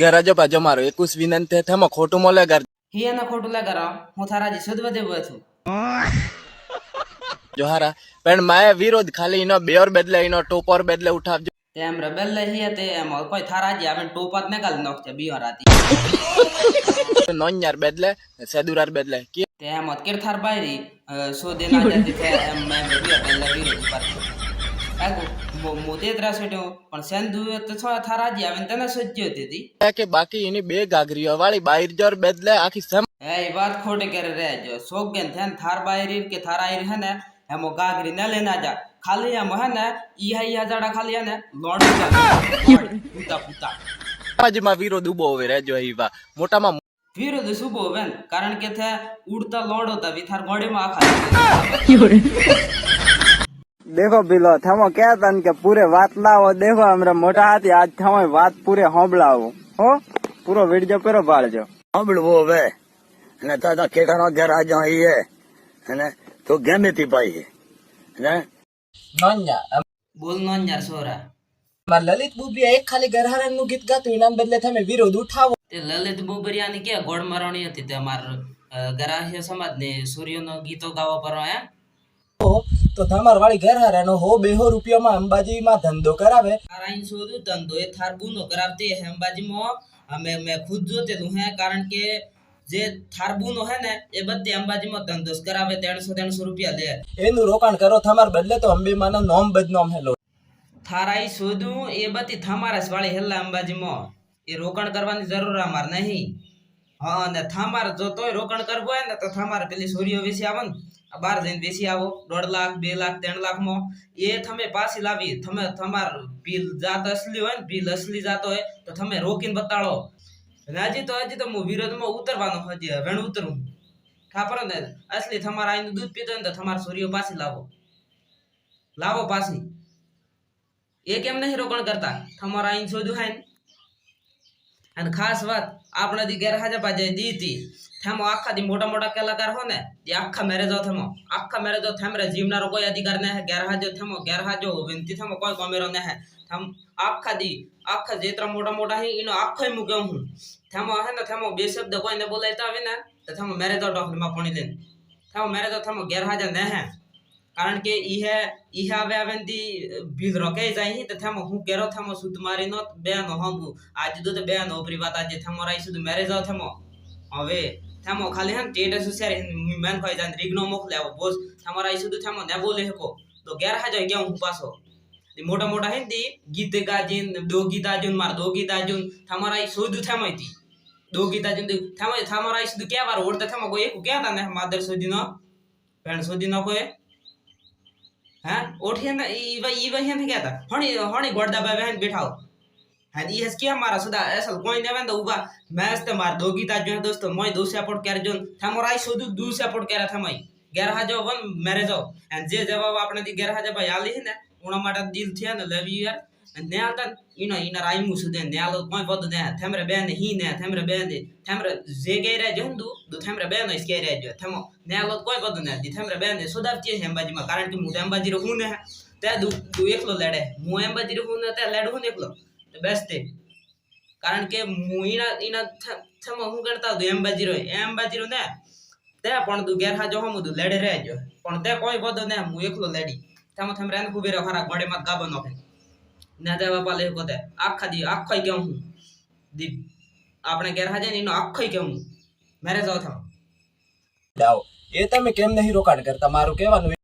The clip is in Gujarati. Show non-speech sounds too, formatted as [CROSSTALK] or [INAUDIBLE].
ગેરાજો પાજો મારો. એકુસ વિનંતી થેમો ખોટું મોલે ઘર. હી એના ખોટું લાગારો હું થારાજી સુધવા દેવો છું. જોહારા પણ માય વિરોધ ખાલી એનો બેર બદલે એનો ટોપર બદલે ઉઠાવજો. એમ રબેલ લઈ તે એમ કોઈ થારાજી આવે ટોપર ને કાલ નોખતે બિહાર આતી [LAUGHS] નોન્યાર બદલે સેદુરાર બદલે. કે એમ કેર થાર બાયરી સો દેના જતી એમ મે બિહાર પહેલા વિરોધ પર આગુ મોતે ત્રાસ હેઠો પણ સેન તો છો થારાજી આવે તને સજ્જો દીધી. કે બાકી એની બે ગાગરીઓ વાળી બાઈર જોર બદલે આખી સમ એ વાત ખોટે કરે રહેજો સોગેન થેન થાર બાયરી કે થાર આયરી હે ને એમો ગાગરી ના લેના જા ખાલી એમ હે ને ઈ હે ઈ જાડા ખાલી હે ને લોડી જા. પૂતા પૂતા. સમાજમાં વિરોધ ઊભો હવે રેજો ઈવા મોટામાં વિરોધ શુભો હોવે કારણ કે થે ઉડતા લોડ હતા વિથાર ગોડીમાં આખા [LAUGHS] દેખો પેલો થમો કેતા કે પૂરે વાત લાવો દેખો અમરે મોટા હાથી આજ થમો વાત પૂરે હોંભળાવો. હો? પૂરો વીડજો પેરો ભાળજો. હોંભળવો હવે. અને તાતા કેકાનો ઘેર આજો ઈએ અને તો ગમે થી પાઈ ને બોલ નોન્યા સોરા. માં લલિત બુબિયા એક ખાલી ગરહારણનું ગીત ગાતું એના બદલે તમે વિરોધ ઉઠાવો. તે લલિત બુબરિયા ની કે ગોળ મારવાની હતી તે અમાર ગરાહ્ય સમાજ ને સૂર્ય નો ગીતો ગાવા પર આયા. તો તમાર વાળી ઘર ગરહારાનો હો બેહો રૂપિયામાં અંબાજીમાં ધંધો કરાવે. આરાઈન શોધું ધંધો એ થાર બુનો કરાવતી હે અંબાજીમાં. અમે મેં ખુદ જોતેલું હે કારણ કે જે થાર બુનો હે ને એ બધી અંબાજીમાં ધંધો કરાવે ત્રણસો ત્રણસો રૂપિયા લે. એનું રોકાણ કરો તમાર બદલે તો અંબેમાનો નોમ બદનામ હેલો થારાઈ શોધું એ બધી થામારસ વાળી હેલા અંબાજીમાં. એ રોકાણ કરવાની જરૂર અમાર નહીં. હા, અને થામાર જો તોય રોકાણ કરવું હોય ને તો થામાર પેલી સોરીઓ વેચી આવો ને. બાર જઈને વેચી આવો. દોઢ લાખ, બે લાખ, ત્રણ લાખમાં. એ તમે પાછી લાવી. તમે તમાર બિલ જાત અસલી હોય ને, બિલ અસલી જાતો હોય, તો તમે રોકીને બતાડો. હજી તો હજી તો હું વિરોધમાં ઉતરવાનો હજી. વેણ ઉતરું. ઠાપરો ને, અસલી તમારા આઈનું દૂધ પીતો ને તો તમારા સોરીઓ પાછી લાવો. લાવો પાછી. એ કેમ નહીં રોકાણ કરતા? તમારા અહીં શોધ્યું હોય ને? અને ખાસ વાત, આપણે દી ગેરહાજર પાજે દીધી થેમો આખા દી મોટા મોટા કલાકાર હો ને, એ આખા મેરેજો થેમો. આખા મેરેજો થેમરે જીવનારો કોઈ અધિકાર ને હે ગેરહાજો થેમો ગેરહાજો વિનંતી થેમો, કોઈ ગમેરો ને હે થેમ આખા દી, આખા જેતરા મોટા મોટા હે, એનો આખો મૂકે હું. થેમો હે ને, થેમો બે શબ્દ કોઈને બોલાયતા આવે ને, તો થેમો મેરેજો ડોક્ટરમાં પાણી લઈને થેમો મેરેજો થેમો ગેરહાજર ને હે કારણ કે ઈહે ઈહે આવે આવે તી ભીલ રોકે જાય હી, તો થેમો હું કેરો થેમો સુદ મારી નો બે નો આજ દો તો બે નો ઉપરી વાત, આજે થેમો રાઈ સુદ મેરેજ આવ થેમો. હવે, થેમો ખાલી હન ટેટે સુસેર મેન ખોઈ જાન, રિગ્નો મોખ લેવો, બોસ, થેમો રાઈ સુદ થેમો, ને બોલે હકો તો ગેર હાજો કે હું પાસો મોટા મોટા હે તી, ગીત ગાજીન, દો ગીત આજુન, માર દો ગીત આજુન, થેમો રાઈ સુદ થેમો તી. દો ગીત આજુન થેમો થેમો રાઈ સુદ કે વાર ઓડતા થેમો કોઈ એક કે તા ને, માદર સુધી નો ભેણ સુધી નો કોઈ હા ઓઠે ને ઈ વ ઈ વહે ને કહેતા હણી હણી ગોડદા બાય વહેન બેઠાઓ હા ઈ હસ કે મારા दोस्तों અસલ दो सपोर्ट વેંદ जो મેસ તે માર દોગીતા જો દોસ્તો મોય દો સપોર્ટ કરે જોન થમરાઈ સુદુ દુ સપોર્ટ કરે થમઈ ગેર હાજો વન મેરેજો એન્ડ જે જવાબ આપણે દી ગેર હાજો ભાઈ આલી ને ઉણા માટે દિલ થયા ને લેવી યાર ને આલતા ઈનો ઈના રાઈમુ સુદે ને આલો કોઈ પદ ને થમરે બેન હી ને થમરે બેન દે થમરે જે ગઈ રે જોન દુ દુ થમરે બેન ઈસ કે રે જો થમો ને આલો કોઈ પદ ને દી થમરે બેન દે સુદાવતી છે અંબાજીમાં કારણ કે હું અંબાજી રહું ને તે દુ દુ એકલો લડે હું અંબાજી રહું ને તે લડું ને એકલો તો બેસ્ટ તે કારણ કે હું ઈના ઈના થમો હું કરતા હતું અંબાજી રહો અંબાજી રહો ને તે પણ તું ગેર હાજો હમ તું લડે રહેજો પણ તે કોઈ પદ ને હું એકલો લડી થમો થમ રેન ખૂબી રહ્યો ખરા ગોડે માં ગાબો નોખે ના તે બાપા લે કોતે આખા દી આખો કેમ હું દી આપણે ઘેર હાજે ને એનો આખો કેમ હું મેરે જાવ જાઓ. એ તમે કેમ નહીં રોકાણ કરતા? મારું કહેવાનું